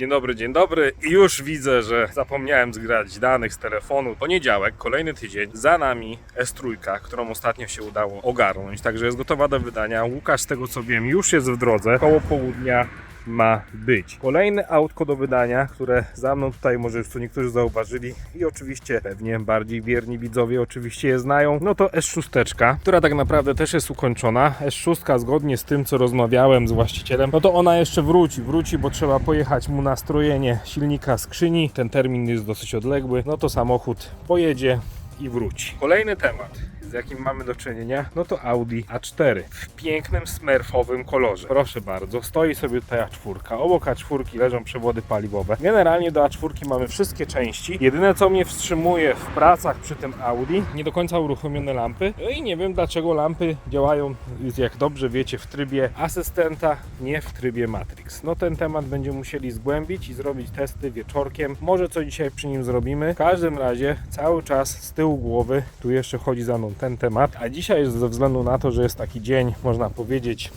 Dzień dobry, dzień dobry. I już widzę, że zapomniałem zgrać danych z telefonu. Poniedziałek, kolejny tydzień, za nami S3, którą ostatnio się udało ogarnąć, także jest gotowa do wydania. Łukasz, z tego co wiem, już jest w drodze. Koło południa ma być. Kolejne autko do wydania, które za mną tutaj może już co niektórzy zauważyli i oczywiście pewnie bardziej wierni widzowie oczywiście je znają, no to S6, która tak naprawdę też jest ukończona. S6 zgodnie z tym co rozmawiałem z właścicielem, no to ona jeszcze wróci, wróci, bo trzeba pojechać mu na strojenie silnika skrzyni. Ten termin jest dosyć odległy, no to samochód pojedzie i wróci. Kolejny temat z jakim mamy do czynienia, no to Audi A4 w pięknym smurfowym kolorze. Proszę bardzo, stoi sobie tutaj A4. Obok A4 leżą przewody paliwowe. Generalnie do A4 mamy wszystkie części. Jedyne co mnie wstrzymuje w pracach przy tym Audi, nie do końca uruchomione lampy. No i nie wiem dlaczego lampy działają, jak dobrze wiecie, w trybie asystenta, nie w trybie Matrix. No ten temat będziemy musieli zgłębić i zrobić testy wieczorkiem. Może co dzisiaj przy nim zrobimy. W każdym razie cały czas z tyłu głowy tu jeszcze chodzi za mną ten temat. A dzisiaj ze względu na to, że jest taki dzień, można powiedzieć,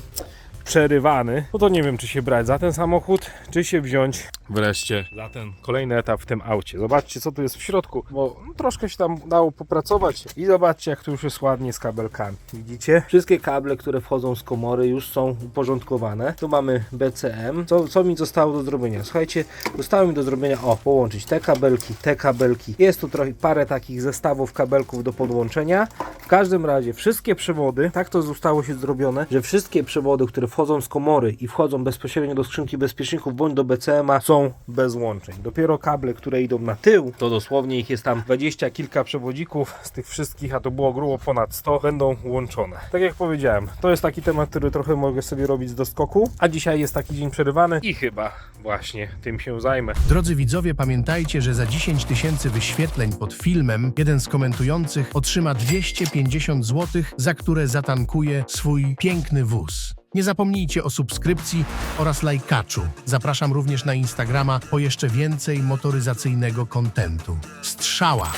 przerywany, no to nie wiem, czy się brać za ten samochód, czy się wziąć wreszcie za ten kolejny etap w tym aucie. Zobaczcie, co tu jest w środku, bo no, troszkę się tam dało popracować i zobaczcie, jak tu już jest ładnie z kabelkami. Widzicie? Wszystkie kable, które wchodzą z komory już są uporządkowane. Tu mamy BCM. Co, co mi zostało do zrobienia? Słuchajcie, zostało mi do zrobienia, o, połączyć te kabelki, te kabelki. Jest tu trochę parę takich zestawów kabelków do podłączenia. W każdym razie wszystkie przewody, tak to zostało się zrobione, że wszystkie przewody, które wchodzą z komory i wchodzą bezpośrednio do skrzynki bezpieczników bądź do BCM-a są bez łączeń. Dopiero kable, które idą na tył, to dosłownie ich jest tam 20 kilka przewodzików z tych wszystkich, a to było grubo ponad 100, będą łączone. Tak jak powiedziałem, to jest taki temat, który trochę mogę sobie robić z doskoku, a dzisiaj jest taki dzień przerywany i chyba właśnie tym się zajmę. Drodzy widzowie, pamiętajcie, że za 10 tysięcy wyświetleń pod filmem jeden z komentujących otrzyma 250 zł, za które zatankuje swój piękny wóz. Nie zapomnijcie o subskrypcji oraz lajkaczu. Zapraszam również na Instagrama po jeszcze więcej motoryzacyjnego kontentu. Strzała!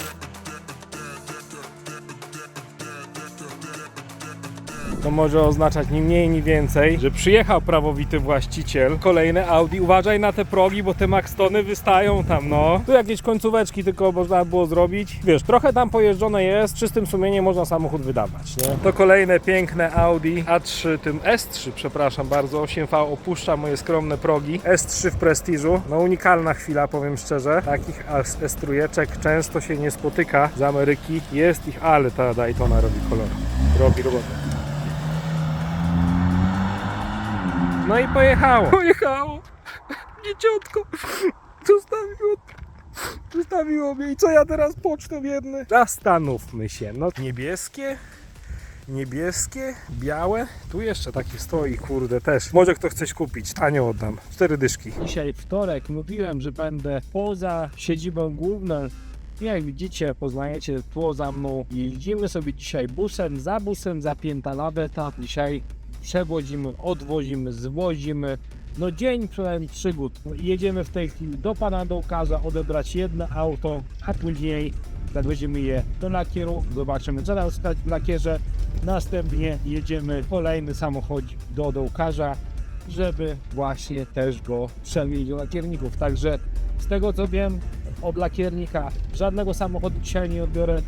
To może oznaczać ni mniej, ni więcej, że przyjechał prawowity właściciel. Kolejne Audi. Uważaj na te progi, bo te Maxtony wystają tam, no. Tu jakieś końcóweczki tylko można było zrobić. Wiesz, trochę tam pojeżdżone jest, czystym sumieniem można samochód wydawać, nie? To kolejne piękne Audi A3, tym S3, przepraszam bardzo, 8V opuszcza moje skromne progi. S3 w prestiżu. No unikalna chwila, powiem szczerze. Takich S3 często się nie spotyka z Ameryki. Jest ich, ale ta Daytona robi kolor. Robi robotę. No i pojechało. Pojechało. Dzieciątko. Zostawiło. Zostawiło mnie. I co ja teraz pocztę biedny? Zastanówmy się. No niebieskie. Niebieskie, białe. Tu jeszcze taki stoi, kurde, też. Może ktoś coś kupić. Tanio oddam. Cztery dyszki. Dzisiaj wtorek, mówiłem, że będę poza siedzibą główną. Jak widzicie, poznajecie tło za mną. Jeździmy sobie dzisiaj busem, za busem, zapięta laweta. Dzisiaj przewodzimy, odwozimy, zwozimy. No dzień pełen przygód. Jedziemy w tej chwili do pana Dołkarza odebrać jedno auto, a później zawozimy je do lakieru, zobaczymy co tam stać w lakierze. Następnie jedziemy kolejny samochód do Dołkarza, żeby właśnie też go przemieścić do lakierników. Także z tego co wiem od lakiernika żadnego samochodu dzisiaj nie odbiorę,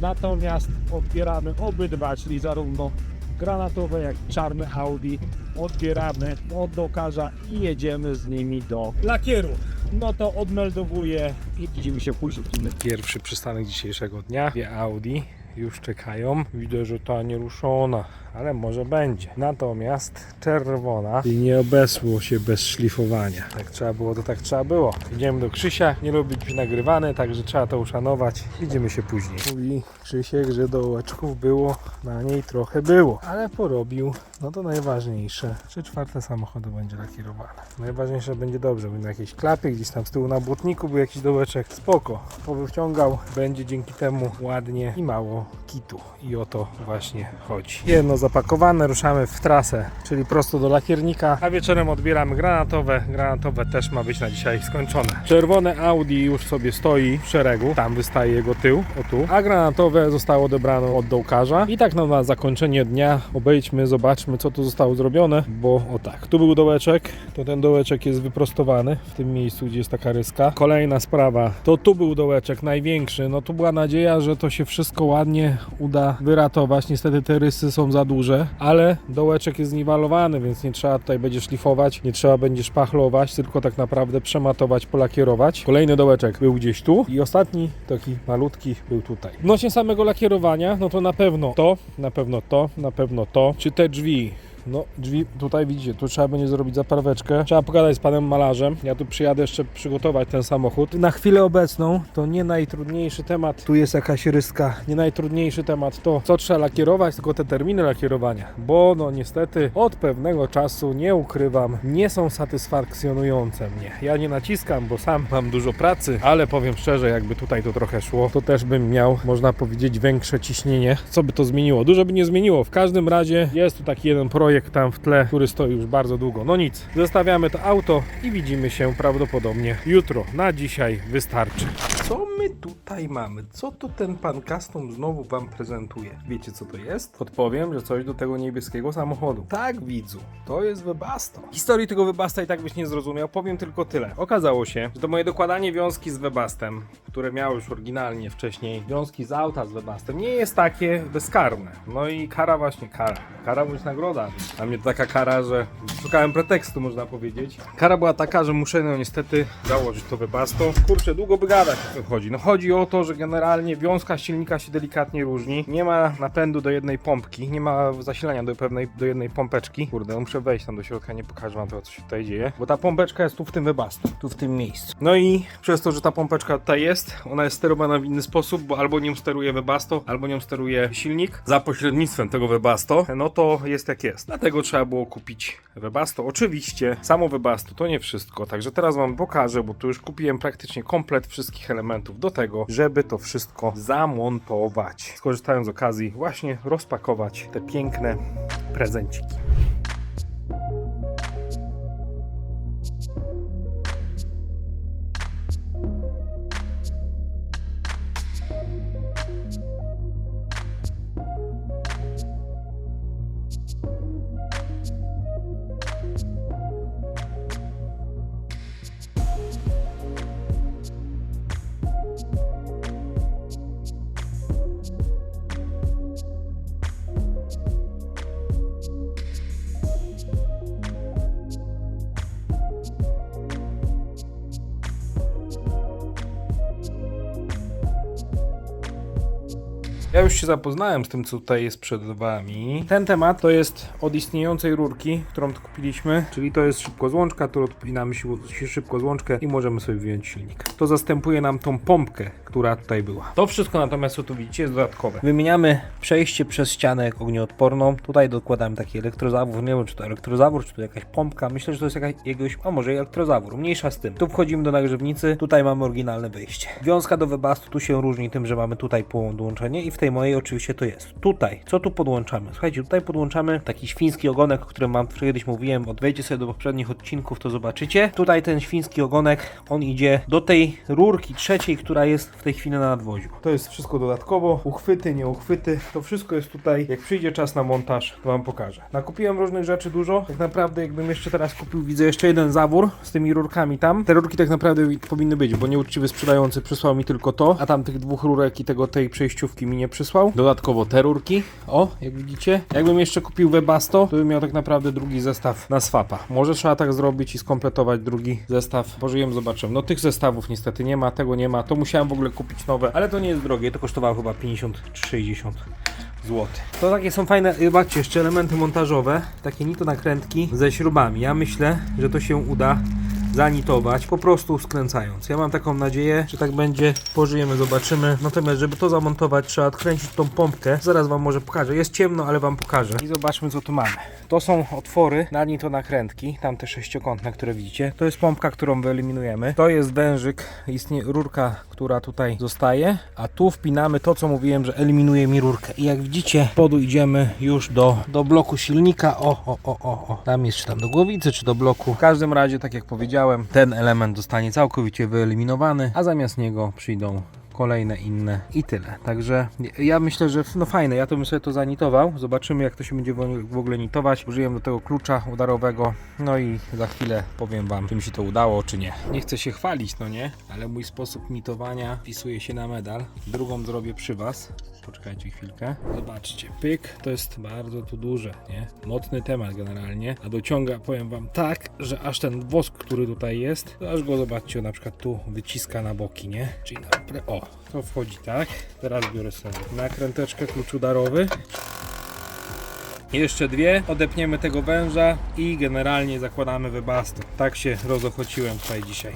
natomiast odbieramy obydwa, czyli zarówno granatowe jak i czarne Audi odbieramy od dokarza i jedziemy z nimi do lakieru. No to odmeldowuję i widzimy się później. Pierwszy przystanek dzisiejszego dnia. Audi już czekają. Widzę, że ta nieruszona, ale może będzie. Natomiast czerwona i nie obesło się bez szlifowania. Tak trzeba było, to tak trzeba było. Idziemy do Krzysia, nie lubi być nagrywany, także trzeba to uszanować. Widzimy się później. Mówi Krzysiek, że dołeczków było na niej trochę było, ale porobił. No to najważniejsze. Trzy czwarte samochodu będzie lakierowane. Najważniejsze będzie dobrze, będą jakieś klapy, gdzieś tam z tyłu na błotniku był jakiś dołeczek. Spoko. Powyciągał, będzie dzięki temu ładnie i mało kitu. I o to właśnie chodzi. Jedno zapakowane, ruszamy w trasę, czyli prosto do lakiernika, a wieczorem odbieramy granatowe. Granatowe też ma być na dzisiaj skończone. Czerwone Audi już sobie stoi w szeregu, tam wystaje jego tył, o tu, a granatowe zostało odebrane od dołkarza. I tak no, na zakończenie dnia obejdźmy, zobaczmy co tu zostało zrobione, bo o tak, tu był dołeczek, to ten dołeczek jest wyprostowany w tym miejscu, gdzie jest taka ryska. Kolejna sprawa, to tu był dołeczek największy, no tu była nadzieja, że to się wszystko ładnie uda wyratować. Niestety te rysy są za duże, ale dołeczek jest zniwalowany, więc nie trzeba tutaj będzie szlifować, nie trzeba będzie szpachlować, tylko tak naprawdę przematować, polakierować. Kolejny dołeczek był gdzieś tu i ostatni, taki malutki, był tutaj. Odnośnie samego lakierowania, no to na pewno to, na pewno to, na pewno to. Czy te drzwi no, drzwi tutaj widzicie, tu trzeba będzie zrobić zapraweczkę. Trzeba pogadać z panem malarzem. Ja tu przyjadę jeszcze przygotować ten samochód. Na chwilę obecną to nie najtrudniejszy temat. Tu jest jakaś ryska. Nie najtrudniejszy temat to, co trzeba lakierować, tylko te terminy lakierowania. Bo no niestety od pewnego czasu, nie ukrywam, nie są satysfakcjonujące mnie. Ja nie naciskam, bo sam mam dużo pracy, ale powiem szczerze, jakby tutaj to trochę szło, to też bym miał, można powiedzieć, większe ciśnienie. Co by to zmieniło? Dużo by nie zmieniło. W każdym razie jest tu taki jeden projekt tam w tle, który stoi już bardzo długo. No nic, zostawiamy to auto i widzimy się prawdopodobnie jutro. Na dzisiaj wystarczy. Co my tutaj mamy? Co to ten pan custom znowu wam prezentuje? Wiecie co to jest? Odpowiem, że coś do tego niebieskiego samochodu. Tak, widzu, to jest Webasto. Historii tego Webasta i tak byś nie zrozumiał, powiem tylko tyle. Okazało się, że to moje dokładanie wiązki z Webastem, które miało już oryginalnie wcześniej wiązki z auta z Webastem, nie jest takie bezkarne. No i kara właśnie kara. Kara bądź nagroda. Dla mnie taka kara, że szukałem pretekstu, można powiedzieć. Kara była taka, że muszę no niestety założyć to Webasto. Kurczę, długo by gadać o co chodzi. No chodzi o to, że generalnie wiązka silnika się delikatnie różni. Nie ma napędu do jednej pompki, nie ma zasilania do pewnej, do jednej pompeczki. Kurde, no muszę wejść tam do środka, nie pokażę wam tego, co się tutaj dzieje. Bo ta pompeczka jest tu w tym Webasto, tu w tym miejscu. No i przez to, że ta pompeczka tutaj jest, ona jest sterowana w inny sposób, bo albo nią steruje Webasto, albo nią steruje silnik za pośrednictwem tego Webasto, no to jest jak jest. Dlatego trzeba było kupić Webasto. Oczywiście samo Webasto to nie wszystko, także teraz wam pokażę, bo tu już kupiłem praktycznie komplet wszystkich elementów do tego, żeby to wszystko zamontować. Skorzystałem z okazji właśnie rozpakować te piękne prezenciki. Ja już się zapoznałem z tym, co tutaj jest przed Wami. Ten temat to jest od istniejącej rurki, którą tu kupiliśmy, czyli to jest szybkozłączka, tu odpinamy si- szybkozłączkę i możemy sobie wyjąć silnik. To zastępuje nam tą pompkę, która tutaj była. To wszystko natomiast, co tu widzicie, jest dodatkowe. Wymieniamy przejście przez ścianę ognioodporną. Tutaj dokładamy taki elektrozawór. Nie wiem, czy to elektrozawór, czy to jakaś pompka. Myślę, że to jest jakaś, jakiegoś, a może elektrozawór. Mniejsza z tym. Tu wchodzimy do nagrzewnicy. Tutaj mamy oryginalne wyjście. Wiązka do webastu tu się różni tym, że mamy tutaj podłączenie i w tej mojej oczywiście to jest. Tutaj, co tu podłączamy? Słuchajcie, tutaj podłączamy taki świński ogonek, o którym wam kiedyś mówiłem. Odwejdźcie sobie do poprzednich odcinków, to zobaczycie. Tutaj ten świński ogonek, on idzie do tej rurki trzeciej, która jest w tej chwili na nadwoziu. To jest wszystko dodatkowo. Uchwyty, nie uchwyty. To wszystko jest tutaj. Jak przyjdzie czas na montaż, to wam pokażę. Nakupiłem różnych rzeczy dużo. Tak naprawdę, jakbym jeszcze teraz kupił, widzę jeszcze jeden zawór z tymi rurkami tam. Te rurki tak naprawdę powinny być, bo nieuczciwy sprzedający przysłał mi tylko to, a tam tych dwóch rurek i tego tej przejściówki mi nie przysłał. Dodatkowo te rurki. O, jak widzicie. Jakbym jeszcze kupił Webasto, to bym miał tak naprawdę drugi zestaw na swapa. Może trzeba tak zrobić i skompletować drugi zestaw. Pożyjemy, zobaczymy. No tych zestawów niestety nie ma, tego nie ma. To musiałem w ogóle kupić nowe, ale to nie jest drogie. To kosztowało chyba 50 czy 60 zł. To takie są fajne, zobaczcie, jeszcze elementy montażowe, takie nito nakrętki ze śrubami. Ja myślę, że to się uda zanitować, po prostu skręcając. Ja mam taką nadzieję, że tak będzie, pożyjemy, zobaczymy. Natomiast, żeby to zamontować, trzeba odkręcić tą pompkę. Zaraz Wam może pokażę. Jest ciemno, ale Wam pokażę. I zobaczmy, co tu mamy. To są otwory, na niej to nakrętki, tam te sześciokątne, które widzicie. To jest pompka, którą wyeliminujemy. To jest wężyk, istnieje rurka, która tutaj zostaje, a tu wpinamy to, co mówiłem, że eliminuje mi rurkę. I jak widzicie, podu idziemy już do, do bloku silnika. O, o, o, o, o. Tam jest czy tam do głowicy, czy do bloku. W każdym razie, tak jak powiedziałem, ten element zostanie całkowicie wyeliminowany, a zamiast niego przyjdą kolejne inne i tyle. Także ja myślę, że no fajne, ja to bym sobie to zanitował. Zobaczymy jak to się będzie w ogóle nitować. Użyłem do tego klucza udarowego. No i za chwilę powiem wam, czy mi się to udało, czy nie. Nie chcę się chwalić, no nie, ale mój sposób nitowania wpisuje się na medal. Drugą zrobię przy was. Poczekajcie chwilkę. Zobaczcie, pyk, to jest bardzo tu duże, nie? Mocny temat generalnie, a dociąga, powiem wam tak, że aż ten wosk, który tutaj jest, to aż go zobaczcie, na przykład tu wyciska na boki, nie? Czyli na, o, to wchodzi tak. Teraz biorę sobie nakręteczkę, klucz udarowy. Jeszcze dwie, odepniemy tego węża i generalnie zakładamy wybaston. Tak się rozochociłem tutaj dzisiaj.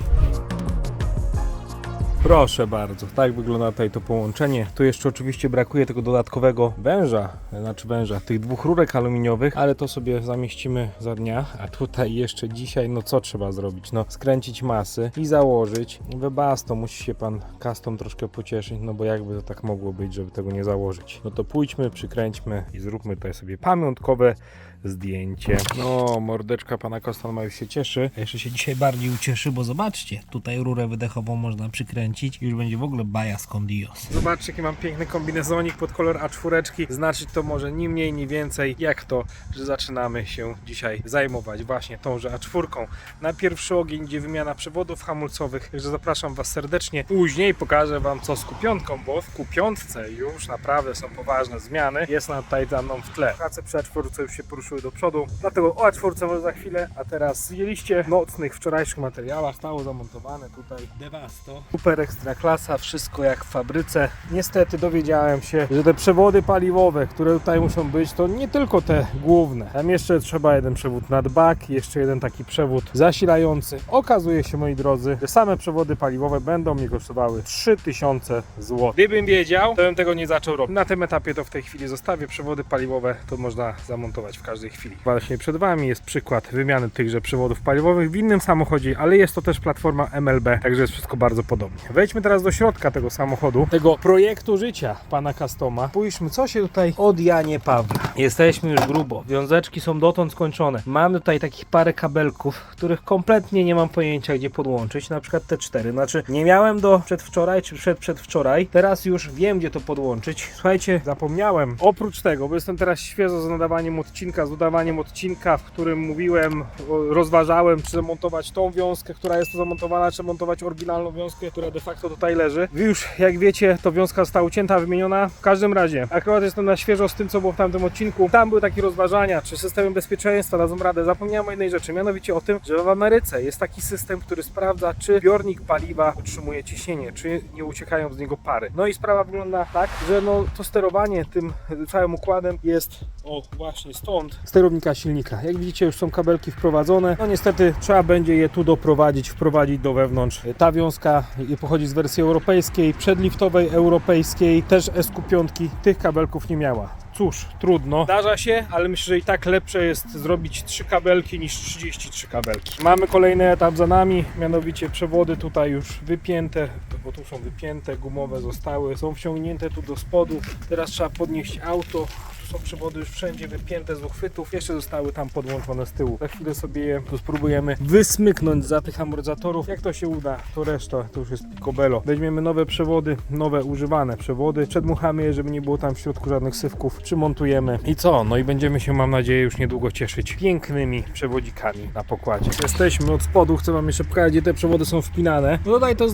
Proszę bardzo, tak wygląda tutaj to połączenie. Tu jeszcze oczywiście brakuje tego dodatkowego węża, znaczy węża, tych dwóch rurek aluminiowych, ale to sobie zamieścimy za dnia. A tutaj jeszcze dzisiaj, no co trzeba zrobić? No skręcić masy i założyć. Webasto, musi się pan custom troszkę pocieszyć, no bo jakby to tak mogło być, żeby tego nie założyć. No to pójdźmy, przykręćmy i zróbmy tutaj sobie pamiątkowe zdjęcie. No, mordeczka pana Kostan już się cieszy. A jeszcze się dzisiaj bardziej ucieszy, bo zobaczcie, tutaj rurę wydechową można przykręcić i już będzie w ogóle baja z Dios. Zobaczcie, jaki mam piękny kombinezonik pod kolor A4. Znaczyć to może ni mniej, ni więcej, jak to, że zaczynamy się dzisiaj zajmować właśnie tąże A4. Na pierwszy ogień idzie wymiana przewodów hamulcowych, także zapraszam Was serdecznie. Później pokażę Wam co z kupiątką, bo w kupiątce już naprawdę są poważne zmiany. Jest ona tutaj za mną w tle. Prace przy A4 już się poruszyły do przodu, dlatego o A4 może za chwilę, a teraz zjeliście nocnych wczorajszych materiałach, stało zamontowane tutaj Devasto. Super ekstra klasa, wszystko jak w fabryce. Niestety dowiedziałem się, że te przewody paliwowe, które tutaj muszą być, to nie tylko te główne. Tam jeszcze trzeba jeden przewód nad bak, jeszcze jeden taki przewód zasilający. Okazuje się, moi drodzy, że same przewody paliwowe będą mnie kosztowały 3000 zł. Gdybym wiedział, to bym tego nie zaczął robić. Na tym etapie to w tej chwili zostawię. Przewody paliwowe to można zamontować w każdej chwili. Właśnie przed Wami jest przykład wymiany tychże przewodów paliwowych w innym samochodzie, ale jest to też platforma MLB, także jest wszystko bardzo podobnie. Wejdźmy teraz do środka tego samochodu, tego projektu życia pana Customa. Spójrzmy, co się tutaj od Janie Pawła. Jesteśmy już grubo. Wiązeczki są dotąd skończone. Mamy tutaj takich parę kabelków, których kompletnie nie mam pojęcia, gdzie podłączyć. Na przykład te cztery. Znaczy, nie miałem do przedwczoraj czy przed przedwczoraj. Teraz już wiem, gdzie to podłączyć. Słuchajcie, zapomniałem. Oprócz tego, bo jestem teraz świeżo z nadawaniem odcinka, z dodawaniem odcinka, w którym mówiłem, rozważałem, czy zamontować tą wiązkę, która jest tu zamontowana, czy montować oryginalną wiązkę, która de facto tutaj leży. Już, jak wiecie, to wiązka została ucięta, wymieniona. W każdym razie, akurat jestem na świeżo z tym, co było w tamtym odcinku. Tam były takie rozważania, czy systemy bezpieczeństwa dadzą radę. Zapomniałem o jednej rzeczy, mianowicie o tym, że w Ameryce jest taki system, który sprawdza, czy zbiornik paliwa utrzymuje ciśnienie, czy nie uciekają z niego pary. No i sprawa wygląda tak, że no to sterowanie tym całym układem jest o właśnie stąd sterownika silnika. Jak widzicie już są kabelki wprowadzone. No niestety trzeba będzie je tu doprowadzić, wprowadzić do wewnątrz. Ta wiązka pochodzi z wersji europejskiej, przedliftowej europejskiej, też SQ5 tych kabelków nie miała. Cóż, trudno. Zdarza się, ale myślę, że i tak lepsze jest zrobić 3 kabelki niż 33 kabelki. Mamy kolejny etap za nami, mianowicie przewody tutaj już wypięte, bo tu są wypięte, gumowe zostały, są wciągnięte tu do spodu. Teraz trzeba podnieść auto. Są przewody już wszędzie wypięte z uchwytów, jeszcze zostały tam podłączone z tyłu. Za chwilę sobie je tu spróbujemy wysmyknąć za tych amortyzatorów. Jak to się uda, to reszta to już jest picobello. Weźmiemy nowe przewody, nowe używane przewody, przedmuchamy je, żeby nie było tam w środku żadnych sywków, przymontujemy i co? No i będziemy się, mam nadzieję, już niedługo cieszyć pięknymi przewodzikami na pokładzie. Jesteśmy od spodu, chcę wam jeszcze pokazać, gdzie te przewody są wpinane. No tutaj to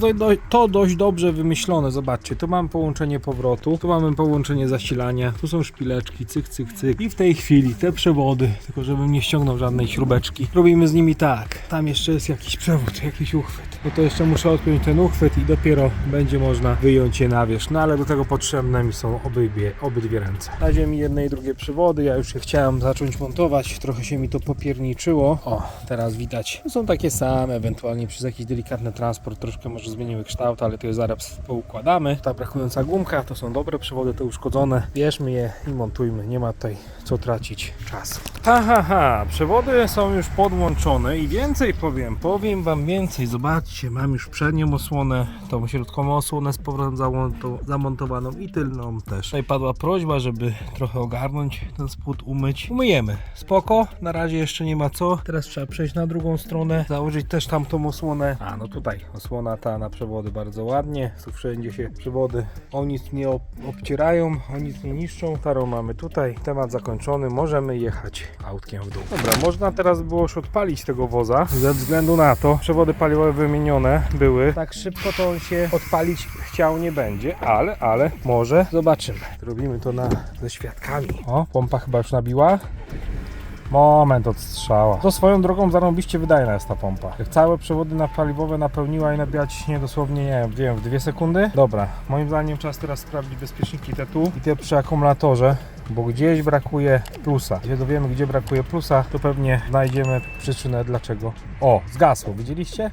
to dość dobrze wymyślone, zobaczcie, tu mamy połączenie powrotu, tu mamy połączenie zasilania, tu są szpileczki, cyk, cyk, cyk. I w tej chwili te przewody, tylko żebym nie ściągnął żadnej śrubeczki, robimy z nimi tak. Tam jeszcze jest jakiś przewód, jakiś uchwyt. No to jeszcze muszę odpiąć ten uchwyt i dopiero będzie można wyjąć je na wierzch. No ale do tego potrzebne mi są obydwie, obydwie ręce. Na ziemi jedne i drugie przewody, ja już je chciałem zacząć montować, trochę się mi to popierniczyło. O, teraz widać, są takie same, ewentualnie przez jakiś delikatny transport troszkę może zmieniły kształt, ale to je zaraz poukładamy. Ta brakująca gumka, to są dobre przewody, te uszkodzone. Bierzmy je i montujmy, nie ma tutaj co tracić czasu. Ha, ha, ha, przewody są już podłączone i więcej powiem, powiem Wam więcej. Zobaczcie, mam już przednią osłonę, tą środkową osłonę z powrotem zamonto- zamontowaną i tylną też. Tutaj padła prośba, żeby trochę ogarnąć ten spód, umyć. Umyjemy, spoko, na razie jeszcze nie ma co. Teraz trzeba przejść na drugą stronę, założyć też tamtą osłonę. A, no tutaj osłona ta na przewody bardzo ładnie, tu wszędzie się przewody o nic nie ob- obcierają, o nic nie niszczą. Starą mamy tutaj, temat zakończony, możemy jechać autkiem w dół. Dobra, można teraz było już odpalić tego woza, ze względu na to, przewody paliwowe wymienione były. Tak szybko to on się odpalić chciał nie będzie, ale, ale może zobaczymy. Zrobimy to na, ze świadkami. O, pompa chyba już nabiła. Moment odstrzała. To swoją drogą zarąbiście wydajna jest ta pompa. Jak całe przewody na paliwowe napełniła i nabiła ciśnienie dosłownie, nie wiem, wiem, w dwie sekundy. Dobra, moim zdaniem czas teraz sprawdzić bezpieczniki te tu i te przy akumulatorze, bo gdzieś brakuje plusa. Gdzie dowiemy, gdzie brakuje plusa, to pewnie znajdziemy przyczynę dlaczego. O, zgasło, widzieliście?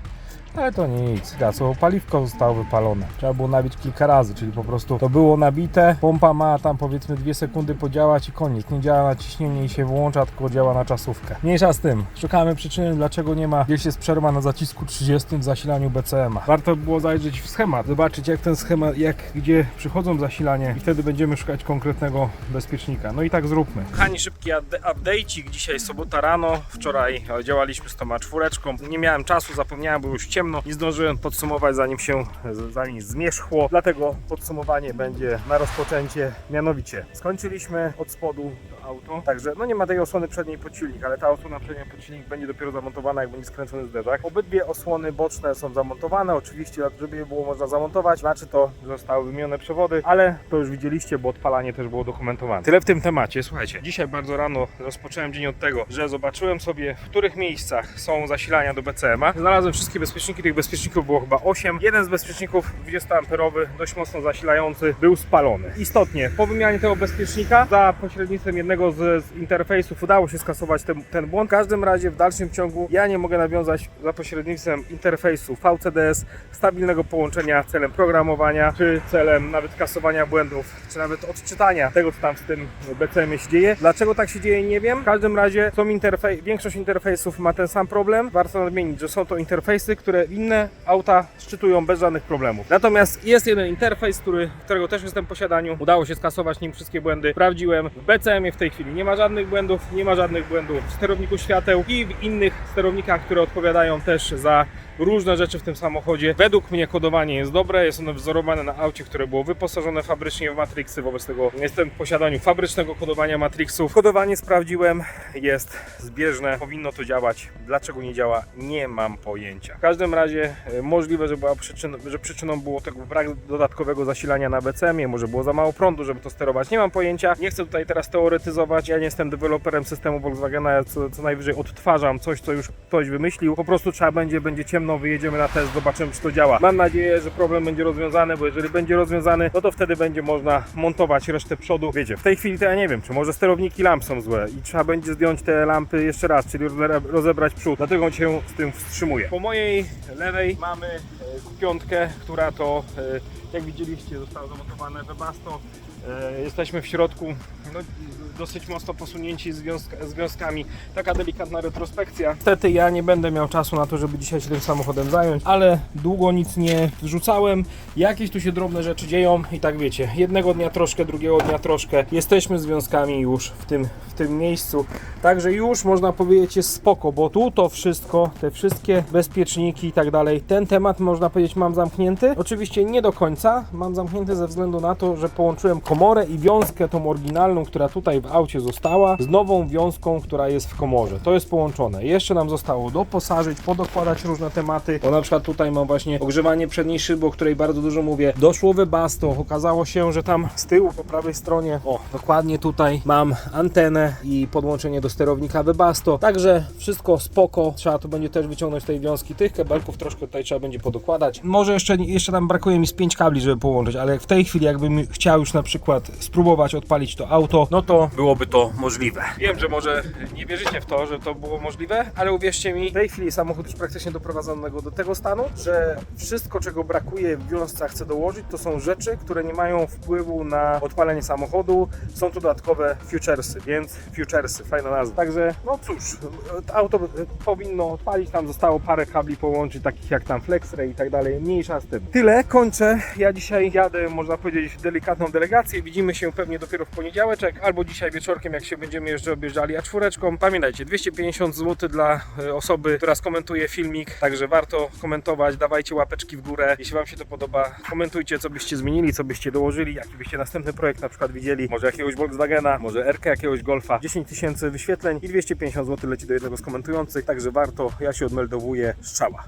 Ale to nic, zgasło, paliwko zostało wypalone. Trzeba było nabić kilka razy, czyli po prostu to było nabite, pompa ma tam powiedzmy dwie sekundy podziałać i koniec. Nie działa na ciśnienie i się wyłącza, tylko działa na czasówkę. Mniejsza z tym, szukamy przyczyny, dlaczego nie ma, gdzieś jest przerwa na zacisku 30 w zasilaniu BCM-a. Warto by było zajrzeć w schemat, zobaczyć jak ten schemat, jak gdzie przychodzą zasilanie i wtedy będziemy szukać konkretnego bezpiecznika. No i tak zróbmy. Kochani, szybki update'ik. Dzisiaj sobota rano. Wczoraj e, działaliśmy z tą czwóreczką. Nie miałem czasu, zapomniałem, bo już ciemno. Nie zdążyłem podsumować zanim się zanim zmierzchło. Dlatego podsumowanie będzie na rozpoczęcie. Mianowicie skończyliśmy od spodu to auto. Także no nie ma tej osłony przedniej pod silnik, ale ta osłona przednia pod silnik będzie dopiero zamontowana, jak będzie skręcony zderzak. Obydwie osłony boczne są zamontowane. Oczywiście, żeby je było można zamontować, znaczy to, zostały wymienione przewody, ale to już widzieliście, bo odpalanie też było dokumentowane. Tyle w tym temacie. Słuchajcie, dzisiaj bardzo rano rozpocząłem dzień od tego, że zobaczyłem sobie, w których miejscach są zasilania do BCM-a. Znalazłem wszystkie bezpieczniki, tych bezpieczników było chyba 8. Jeden z bezpieczników 20-amperowy, dość mocno zasilający, był spalony. Istotnie, po wymianie tego bezpiecznika za pośrednictwem jednego z, z interfejsów udało się skasować ten, ten błąd. W każdym razie w dalszym ciągu ja nie mogę nawiązać za pośrednictwem interfejsu VCDS stabilnego połączenia celem programowania, czy celem nawet kasowania błędów, czy nawet odczytania tego, co tam z tym BCM się dzieje. Dlaczego tak się dzieje, nie wiem. W każdym razie są interfej- większość interfejsów ma ten sam problem. Warto nadmienić, że są to interfejsy, które inne auta szczytują bez żadnych problemów. Natomiast jest jeden interfejs, który, którego też jestem w posiadaniu. Udało się skasować nim wszystkie błędy. Sprawdziłem. W BCM-ie w tej chwili nie ma żadnych błędów, nie ma żadnych błędów w sterowniku świateł i w innych sterownikach, które odpowiadają też za różne rzeczy w tym samochodzie. Według mnie kodowanie jest dobre, jest ono wzorowane na aucie, które było wyposażone fabrycznie w Matrixy, wobec tego jestem w posiadaniu fabrycznego kodowania Matrixów. Kodowanie sprawdziłem, jest zbieżne, powinno to działać. Dlaczego nie działa? Nie mam pojęcia. W każdym razie e, możliwe, że, była przyczyn, że przyczyną było tego brak dodatkowego zasilania na BCM-ie, może było za mało prądu, żeby to sterować. Nie mam pojęcia. Nie chcę tutaj teraz teoretyzować. Ja nie jestem deweloperem systemu Volkswagena, ja co, co najwyżej odtwarzam coś, co już ktoś wymyślił. Po prostu trzeba będzie, będzie ciemno, wyjedziemy na test, zobaczymy, czy to działa. Mam nadzieję, że problem będzie rozwiązany, bo jeżeli będzie rozwiązany, no to wtedy będzie można montować resztę przodu. Wiecie, w tej chwili to ja nie wiem, czy może sterowniki lamp są złe i trzeba będzie zdjąć te lampy jeszcze raz, czyli roze- rozebrać przód. Dlatego się z tym wstrzymuję. Po mojej lewej mamy e, piątkę, która to, e, jak widzieliście, została zamontowana Webasto. E, Jesteśmy w środku, no, dosyć mocno posunięci związk- związkami. Taka delikatna retrospekcja. Niestety ja nie będę miał czasu na to, żeby dzisiaj się tym samochodem zająć, ale długo nic nie wrzucałem. Jakieś tu się drobne rzeczy dzieją i tak wiecie, jednego dnia troszkę, drugiego dnia troszkę. Jesteśmy związkami już w tym, w tym miejscu. Także już można powiedzieć jest spoko, bo tu to wszystko, te wszystkie bezpieczniki i tak dalej, ten temat można powiedzieć mam zamknięty. Oczywiście nie do końca mam zamknięty ze względu na to, że połączyłem komorę i wiązkę tą oryginalną, która tutaj w aucie została, z nową wiązką, która jest w komorze. To jest połączone. Jeszcze nam zostało doposażyć, podokładać różne tematy, bo na przykład tutaj mam właśnie ogrzewanie przedniej szyby, o której bardzo dużo mówię. Doszło webasto, okazało się, że tam z tyłu po prawej stronie, o, dokładnie tutaj mam antenę i podłączenie do sterownika webasto. Także wszystko spoko. Trzeba to będzie też wyciągnąć tej wiązki. Tych kabelków troszkę tutaj trzeba będzie podokładać. Może jeszcze, jeszcze tam brakuje mi z 5 kabli, żeby połączyć, ale w tej chwili jakbym chciał już na przykład spróbować odpalić to auto, no to byłoby to możliwe. Wiem, że może nie wierzycie w to, że to było możliwe, ale uwierzcie mi, w tej chwili samochód już praktycznie doprowadzonego do tego stanu, że wszystko, czego brakuje w wiązce, a chcę dołożyć, to są rzeczy, które nie mają wpływu na odpalenie samochodu. Są tu dodatkowe futuresy, więc futuresy, fajna nazwa. Także, no cóż, auto powinno odpalić, tam zostało parę kabli połączyć, takich jak tam FlexRay i tak dalej, mniejsza z tym. Tyle, kończę. Ja dzisiaj jadę, można powiedzieć, delikatną delegację. Widzimy się pewnie dopiero w poniedziałeczek, albo dzisiaj wieczorkiem, jak się będziemy jeszcze objeżdżali A4. Pamiętajcie, 250 zł dla e, osoby, która skomentuje filmik, także warto komentować, dawajcie łapeczki w górę. Jeśli Wam się to podoba, komentujcie, co byście zmienili, co byście dołożyli, jaki byście następny projekt na przykład widzieli, może jakiegoś Volkswagena, może RK jakiegoś Golfa. 10 tysięcy wyświetleń i 250 zł leci do jednego z komentujących, także warto, ja się odmeldowuję, strzała.